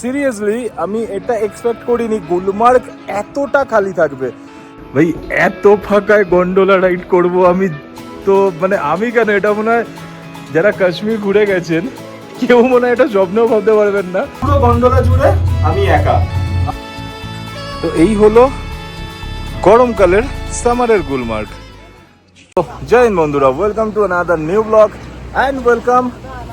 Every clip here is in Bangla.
সিরিয়াসলি আমি এটা এক্সপেক্ট করিনি। গুলমার্গ এতটা খালি থাকবে। ভাই এত ফাঁকায় গন্ডোলা রাইড করব আমি তো মানে আমি কেন? এটা মনে হয় যারা কাশ্মীর ঘুরে গেছেন কেউ মনে হয় এটা স্বপ্নেও ভাবতে পারবেন না। পুরো গন্ডোলা জুড়ে আমি একা। তো এই হলো গরমকালের সামারের গুলমার্গ। তো জয় হিন্দ বন্ধুরা welcome to another new blog and welcome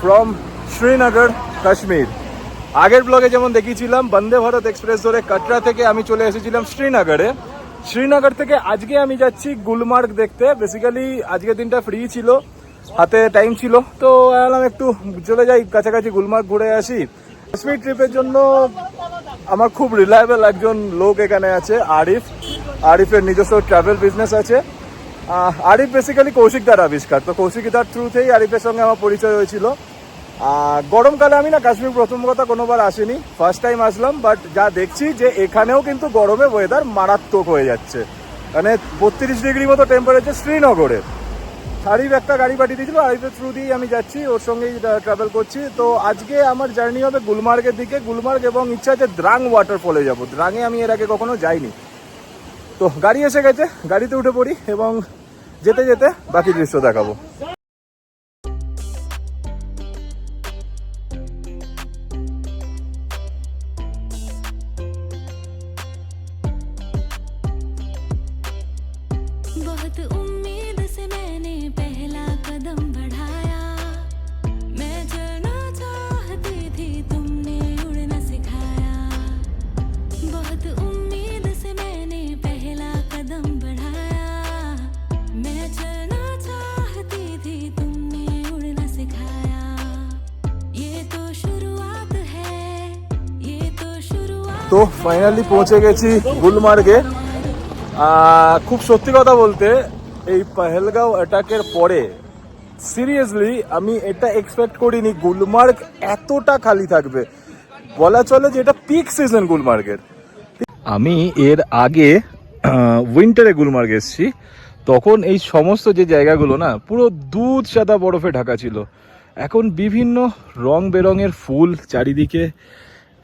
from Srinagar Kashmir আগের ব্লগে যেমন দেখিয়েছিলাম, বন্দে ভারত এক্সপ্রেস ধরে কাটরা থেকে আমি চলে এসেছিলাম শ্রীনগরে। শ্রীনগর থেকে আজকে আমি যাচ্ছি গুলমার্গ দেখতে। বেসিক্যালি আজকের দিনটা ফ্রি ছিল, হাতে টাইম ছিল। তো ভাবলাম একটু চলে যাই, কাছাকাছি গুলমার্গ ঘুরে আসি। কাশ্মীর ট্রিপের জন্য আমার খুব রিলায়েবল একজন লোক এখানে আছে, আরিফ। আরিফের নিজস্ব ট্রাভেল বিজনেস আছে। আরিফ বেসিক্যালি কৌশিকদার আবিষ্কার। তো কৌশিকদার থ্রুতেই আরিফের সঙ্গে আমার পরিচয় হয়েছিল। গরমকালে আমি না কাশ্মীর প্রথম কথা কোনোবার আসিনি ফার্স্ট টাইম আসলাম বাট যা দেখছি যে এখানেও কিন্তু গরমে ওয়েদার মারাত্মক হয়ে যাচ্ছে। মানে বত্রিশ ডিগ্রি মতো টেম্পারেচার শ্রীনগরে। আরিফ একটা গাড়ি পাঠিয়ে দিয়েছিল আরিফের থ্রু দিয়েই আমি যাচ্ছি, ওর সঙ্গেই ট্রাভেল করছি। তো আজকে আমার জার্নি হবে গুলমার্গের দিকে, গুলমার্গ এবং ইচ্ছা আছে দ্রাং ওয়াটারফলে যাব। দ্রাঙে আমি এর আগে কখনো যাইনি। তো গাড়ি এসে গেছে, গাড়িতে উঠে পড়ি এবং যেতে যেতে বাকি দৃশ্য দেখাবো। তো ফাইনালি পৌঁছে গেছি গুলমার্গে। খুব সত্যি কথা বলতে, এই পহেলগাঁও অ্যাটাকের পরে সিরিয়াসলি আমি এটা এক্সপেক্ট করিনি গুলমার্গ এতটা খালি থাকবে। বলা চলে যে এটা পিক সিজন গুলমার্গের। আমি এর আগে উইন্টারে গুলমার্গ এসেছি। তখন এই সমস্ত যে জায়গাগুলো না, পুরো দুধ সাদা বরফে ঢাকা ছিল। এখন বিভিন্ন রং বেরঙের ফুল চারিদিকে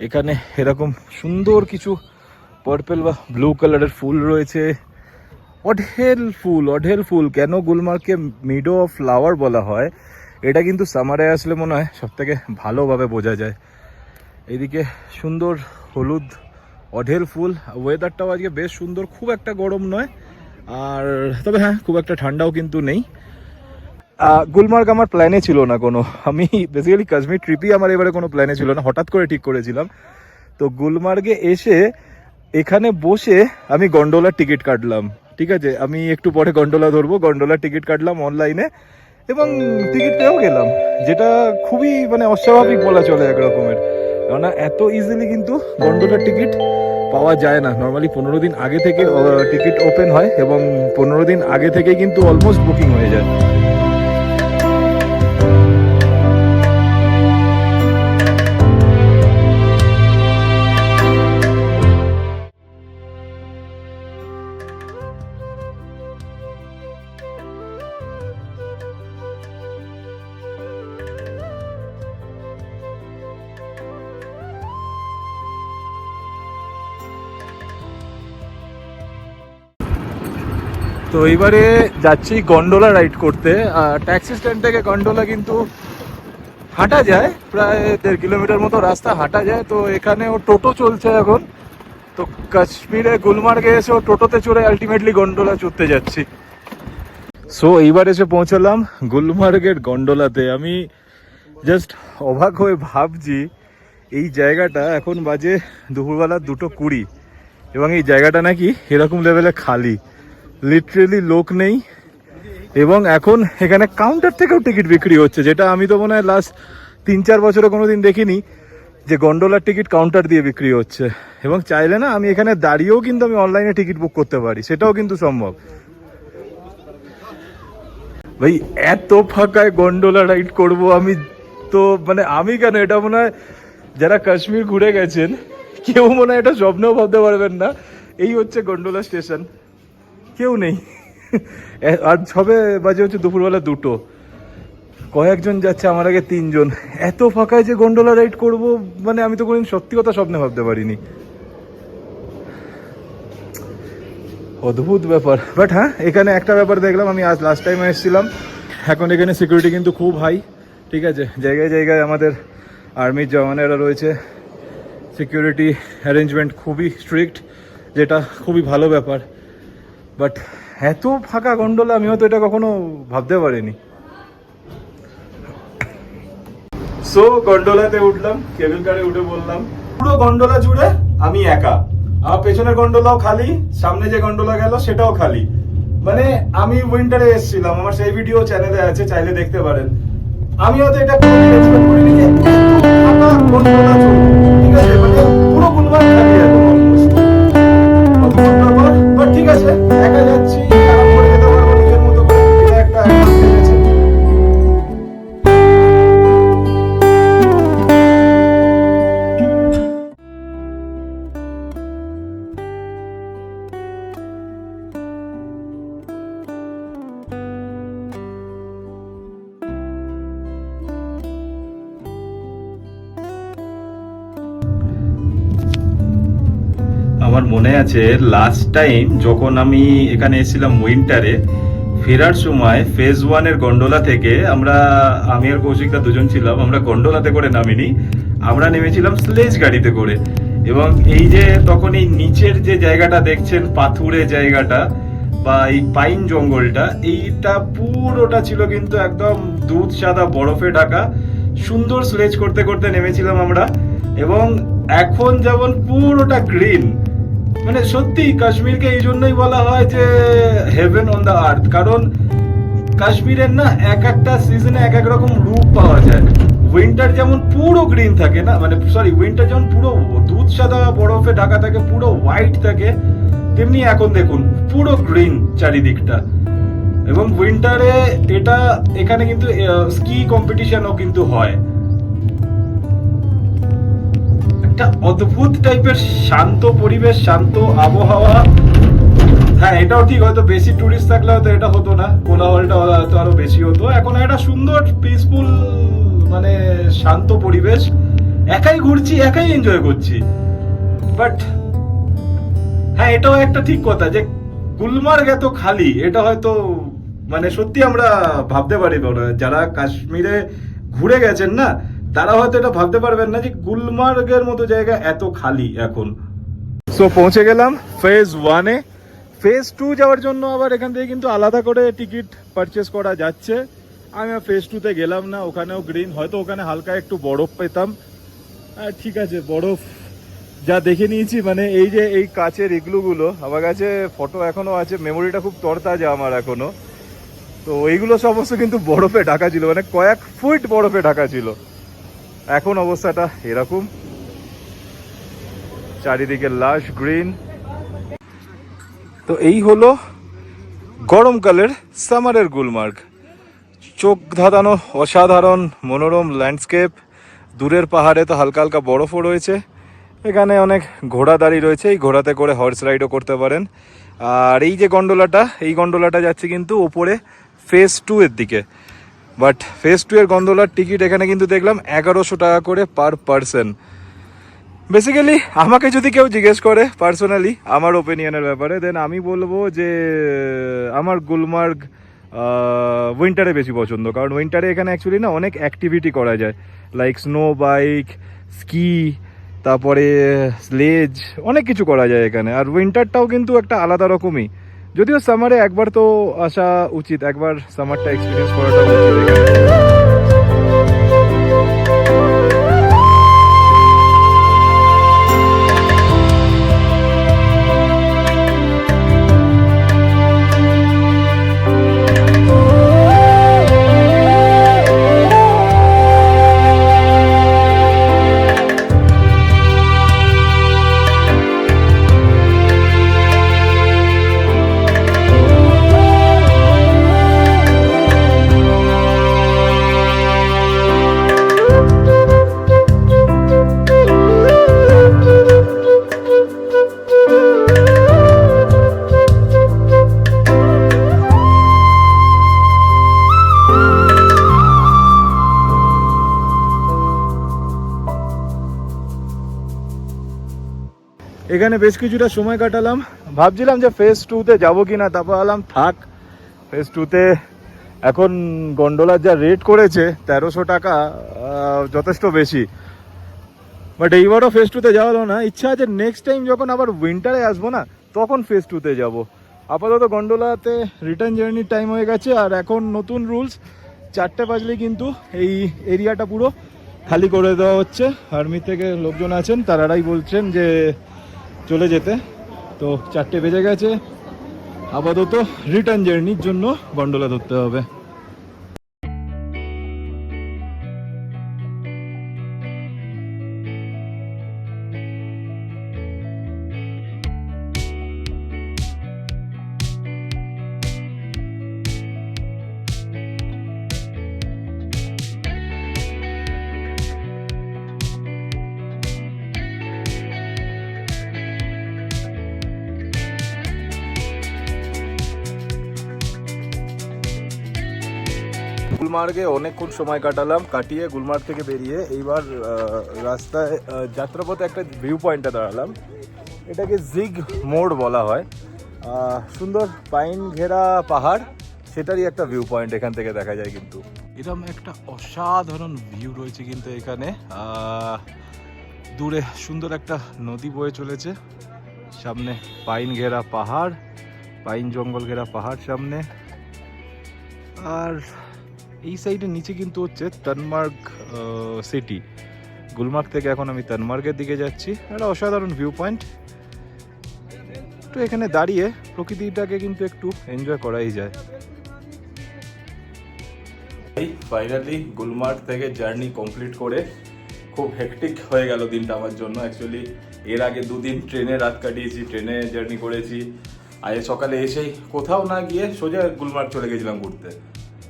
এখানে এরকম সুন্দর কিছু পার্পেল বা ব্লু কালারের ফুল রয়েছে। অঢেল ফুল অঢেল ফুল। কেন গুলমার্গকে মিডো অফ ফ্লাওয়ার বলা হয়? এটা কিন্তু সামারে আসলে মনে হয় সব থেকে ভালোভাবে বোঝা যায়। এইদিকে সুন্দর হলুদ, অঢেল ফুল। ওয়েদারটাও আজকে বেশ সুন্দর, খুব একটা গরম নয়। আর, তবে হ্যাঁ খুব একটা ঠান্ডাও কিন্তু নেই। গুলমার্গ আমার প্ল্যানে ছিল না কোনো। আমি বেসিক্যালি কাশ্মীর ট্রিপই আমার এবারে কোনো প্ল্যানে ছিল না। হঠাৎ করে ঠিক করেছিলাম। তো গুলমার্গে এসে এখানে বসে আমি গন্ডোলার টিকিট কাটলাম। ঠিক আছে? আমি একটু পরে গন্ডোলা ধরবো। গন্ডোলার টিকিট কাটলাম অনলাইনে এবং টিকিট পেয়েও গেলাম। যেটা খুবই মানে অস্বাভাবিক বলা চলে এক রকমের কেননা এত ইজিলি কিন্তু গন্ডোলার টিকিট পাওয়া যায় না। নর্মালি পনেরো দিন আগে থেকে টিকিট ওপেন হয় এবং পনেরো দিন আগে থেকে কিন্তু অলমোস্ট বুকিং হয়ে যায়। তো এইবারে যাচ্ছি গন্ডোলা রাইড করতে। ট্যাক্সি স্ট্যান্ড থেকে গন্ডোলা কিন্তু হাঁটা যায়, প্রায় দেড় কিলোমিটার মতো রাস্তা হাঁটা যায়। তো এখানে ও টোটো চলছে এখন। তো কাশ্মীরে গুলমার্গে এসে ও টোটোতে চড়ে আলটিমেটলি গন্ডোলা চড়তে যাচ্ছি। সো এইবার এসে পৌঁছলাম গুলমার্গের গন্ডোলাতে আমি জাস্ট অবাক হয়ে ভাবছি, এই জায়গাটা এখন বাজে দুপুরবেলা দুটো কুড়ি। এবং এই জায়গাটা নাকি এরকম লেভেলে খালি। লিটারেলি লোক নেই। এবং এখন এখানে কাউন্টার থেকেও টিকিট বিক্রি হচ্ছে, যেটা আমি তো মনে হয় লাস্ট তিন চার বছরে কোনোদিন দেখিনি যে গন্ডোলার টিকিট কাউন্টার দিয়ে বিক্রি হচ্ছে। এবং চাইলে না, আমি এখানে দাঁড়িয়েও কিন্তু আমি অনলাইনে টিকিট বুক করতে পারি, সেটাও কিন্তু সম্ভব। ভাই, এত ফাঁকায় গন্ডোলা রাইড করব আমি তো মানে আমি কেন? এটা মনে হয় যারা কাশ্মীর ঘুরে গেছেন, কেউ মনে হয় এটা স্বপ্নেও ভাবতে পারবেন না। এই হচ্ছে গন্ডোলা স্টেশন কেউ নেই। আর সবে বাজে হচ্ছে দুপুরবেলা দুটো। কয়েকজন যাচ্ছে, আমার আগে তিনজন। এত ফাঁকায় যে গন্ডোলা রাইড করব মানে আমি তো কোনোদিন সত্যি কথা স্বপ্নে ভাবতে পারিনি। অদ্ভুত ব্যাপার। বাট হ্যাঁ এখানে একটা ব্যাপার দেখলাম, আমি আজ লাস্ট টাইম এসেছিলাম। এখন এখানে সিকিউরিটি কিন্তু খুব হাই ঠিক আছে? জায়গায় জায়গায় আমাদের আর্মির জওয়ানেরা রয়েছে। সিকিউরিটি অ্যারেঞ্জমেন্ট খুবই স্ট্রিক্ট যেটা খুবই ভালো ব্যাপার। বাট এত ফাঁকা গন্ডোলা আমি হয়তো এটা কখনো ভাবতে পারিনি। সো গন্ডোলাতে উঠলাম কেবল কারে উঠে বললাম, পুরো গন্ডোলা জুড়ে আমি একা। আমার পেছনের গন্ডোলাও খালি, সামনে যে গন্ডোলা গেল সেটাও খালি। মানে আমি উইন্টারে এসেছিলাম, আমার সেই ভিডিও চ্যানেলে আছে, চাইলে দেখতে পারেন। আমি হয়তো এটা ঠিক আছে মানে মনে আছে লাস্ট টাইম যখন আমি এখানে এসেছিলাম উইন্টারে ফেরার সময় ফেজ ওয়ানের গন্ডোলা থেকে আমরা, আমি আর কৌশিকদা দুজন ছিলাম, আমরা গন্ডোলাতে করে নামিনি। আমরা নেমেছিলাম স্লেজ গাড়িতে করে। এবং এই যে তখন এই নিচের যে জায়গাটা দেখছেন, পাথুরে জায়গাটা বা এই পাইন জঙ্গলটা, এইটা পুরোটা ছিল কিন্তু একদম দুধ সাদা বরফে ঢাকা। সুন্দর স্লেজ করতে করতে নেমেছিলাম আমরা। এবং এখন যেমন পুরোটা গ্রিন মানে সত্যি কাশ্মীরকে এই জন্যই বলা হয় যে হেভেন অন দ্য আর্থ কারণ কাশ্মীরের না এক একটা সিজনে এক এক রকম রূপ পাওয়া যায়। উইন্টার যেমন পুরো গ্রিন থাকে না মানে সরি উইন্টার যেমন পুরো দুধ সাদা বরফে ঢাকা থাকে, পুরো হোয়াইট থাকে, তেমনি এখন দেখুন, পুরো গ্রিন চারিদিকটা। এবং উইন্টারে এটা এখানে কিন্তু স্কি কম্পিটিশনও কিন্তু হয়। একটা অদ্ভুত টাইপের শান্ত পরিবেশ, শান্ত আবহাওয়া। হ্যাঁ এটাও ঠিক, হয়তো বেশি টুরিস্ট থাকলে হয়তো এটা হতো না। কোলাহলটা হয়তো আরও বেশি হতো। এখন একটা সুন্দর পিসফুল মানে শান্ত পরিবেশ। একাই ঘুরছি, একাই এনজয় করছি। বাট হ্যাঁ এটাও একটা ঠিক কথা যে গুলমার্গ এত খালি, এটা হয়তো মানে সত্যি আমরা ভাবতে পারি না। যারা কাশ্মীরে ঘুরে গেছেন না তারা হয়তো এটা ভাবতে পারবেন না যে গুলমার্গের মতো জায়গা এত খালি এখন। সো পৌঁছে গেলাম ফেজ ওয়ানে ফেজ টু যাওয়ার জন্য আবার এখান থেকে কিন্তু আলাদা করে টিকিট পারচেস করা যাচ্ছে। আমি ফেজ টুতে গেলাম না, ওখানেও গ্রিন হয়তো ওখানে হালকা একটু বরফ পেতাম। ঠিক আছে, বরফ যা দেখে নিয়েছি মানে এই যে এই কাচের ইগলুগুলো আমার কাছে ফটো এখনও আছে মেমোরিটা খুব তরতাজা আমার এখনও। তো এইগুলো সমস্ত কিন্তু বরফে ঢাকা ছিল মানে কয়েক ফুট বরফে ঢাকা ছিল। এখন অবস্থাটা এরকম। চারিদিকে লাশ, গ্রিন। তো এই হলো গরমকালের সামারের গুলমার্গ। চোখ ধাঁধানো অসাধারণ মনোরম ল্যান্ডস্কেপ। দূরের পাহাড়ে তো হালকা হালকা বরফও রয়েছে। এখানে অনেক ঘোড়া দাঁড়িয়ে রয়েছে। এই ঘোড়াতে করে হর্স রাইডও করতে পারেন। আর এই যে গন্ডোলাটা এই গন্ডোলাটা যাচ্ছে কিন্তু ওপরে ফেস টু এর দিকে। বাট ফেস টু এর গন্ডোলার টিকিট এখানে কিন্তু দেখলাম এগারোশো টাকা করে পার পার্সন। বেসিক্যালি আমাকে যদি কেউ জিজ্ঞেস করে পার্সোনালি আমার ওপিনিয়নের ব্যাপারে দেন আমি বলব যে, আমার গুলমার্গ উইন্টারে বেশি পছন্দ। কারণ উইন্টারে এখানে অ্যাকচুয়ালি না অনেক অ্যাক্টিভিটি করা যায়। লাইক স্নো বাইক স্কি তারপরে স্লেজ অনেক কিছু করা যায় এখানে। আর উইন্টারটাও কিন্তু একটা আলাদা রকমই। যদিও সামারে একবার তো আসা উচিত একবার সামারটা এক্সপিরিয়েন্স করাটা উচিত এখানে বেশ কিছুটা সময় কাটালাম। ভাবছিলাম যে ফেজ টুতে যাব কি না তারপর আলাম থাক। ফেজ টুতে এখন গন্ডোলার যা রেট করেছে, তেরোশো টাকা যথেষ্ট বেশি। বাট এইবারও ফেজ টুতে যাওয়া না। ইচ্ছা আছে নেক্সট টাইম যখন আবার উইন্টারে আসব না, তখন ফেজ টুতে যাব। আপাতত গন্ডোলাতে রিটার্ন জার্নির টাইম হয়ে গেছে, আর এখন নতুন রুলস চারটে বাজলে কিন্তু এই এরিয়াটা পুরো খালি করে দেওয়া হচ্ছে। আর্মি থেকে লোকজন আছেন তারাই বলছেন যে চলে যেতে। তো চারটে বেজে গেছে। আপাতত রিটার্ন জার্নির জন্য গন্ডোলা ধরতে হবে। গুলমার্গে অনেকক্ষণ সময় কাটালাম, কাটিয়ে গুলমার্গ থেকে বেরিয়ে এইবার রাস্তায় যাত্রাপথে একটা ভিউ পয়েন্টে দাঁড়ালাম। এটাকে জিগ মোড় বলা হয়। সুন্দর পাইন ঘেরা পাহাড়, সেটারই একটা ভিউ পয়েন্ট এখান থেকে দেখা যায় কিন্তু। এরকম একটা অসাধারণ ভিউ রয়েছে কিন্তু এখানে। দূরে সুন্দর একটা নদী বয়ে চলেছে। সামনে পাইন ঘেরা পাহাড়, পাইন জঙ্গল ঘেরা পাহাড় সামনে। আর এই সাইডের নিচে কিন্তু হচ্ছে তনমার্গ সিটি গুলমার্গ থেকে এখন আমি তনমার্গের দিকে যাচ্ছি। একটা অসাধারণ ভিউ পয়েন্ট তো এখানে দাঁড়িয়ে প্রকৃতিটাকে কিন্তু একটু এনজয় করাই যায়। এই ফাইনালি গুলমার্গ থেকে জার্নি কমপ্লিট করে খুব হেকটিক হয়ে গেল দিনটা আমার জন্য। অ্যাকচুয়ালি এর আগে দুদিন ট্রেনে রাত কাটিয়েছি, ট্রেনে জার্নি করেছি। আজ সকালে এসেই কোথাও না গিয়ে সোজা গুলমার্গ চলে গেছিলাম ঘুরতে।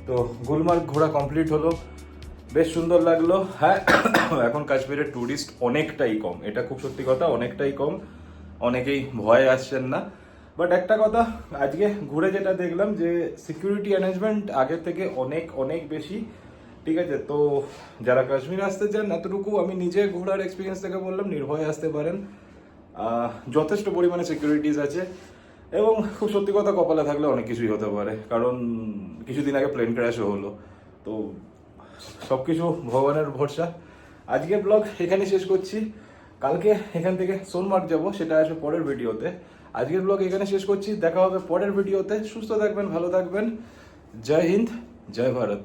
তো গুলমার্গ ঘোরা কমপ্লিট হলো। বেশ সুন্দর লাগল। হ্যাঁ এখন কাশ্মীরের ট্যুরিস্ট অনেকটাই কম। এটা খুব সত্যি কথা, অনেকটাই কম। অনেকেই ভয় আসছেন না। বাট একটা কথা, আজকে ঘুরে যেটা দেখলাম যে সিকিউরিটি অ্যারেঞ্জমেন্ট আগের থেকে অনেক অনেক বেশি। ঠিক আছে, তো যারা কাশ্মীর আসতে চান, এতটুকু আমি নিজে ঘোরার এক্সপিরিয়েন্স থেকে বললাম, নির্ভয়ে আসতে পারেন। যথেষ্ট পরিমাণে সিকিউরিটিস আছে। এবং খুব সত্যি কথা কপালে থাকলে অনেক কিছুই হতে পারে, কারণ কিছুদিন আগে প্লেন ক্র্যাশও হলো। তো সব কিছু ভগবানের ভরসা। আজকের ব্লগ এখানে শেষ করছি। কালকে এখান থেকে সোনমার্গ যাব, সেটা আসবে পরের ভিডিওতে। আজকের ব্লগ এখানে শেষ করছি। দেখা হবে পরের ভিডিওতে। সুস্থ থাকবেন, ভালো থাকবেন। জয় হিন্দ, জয় ভারত।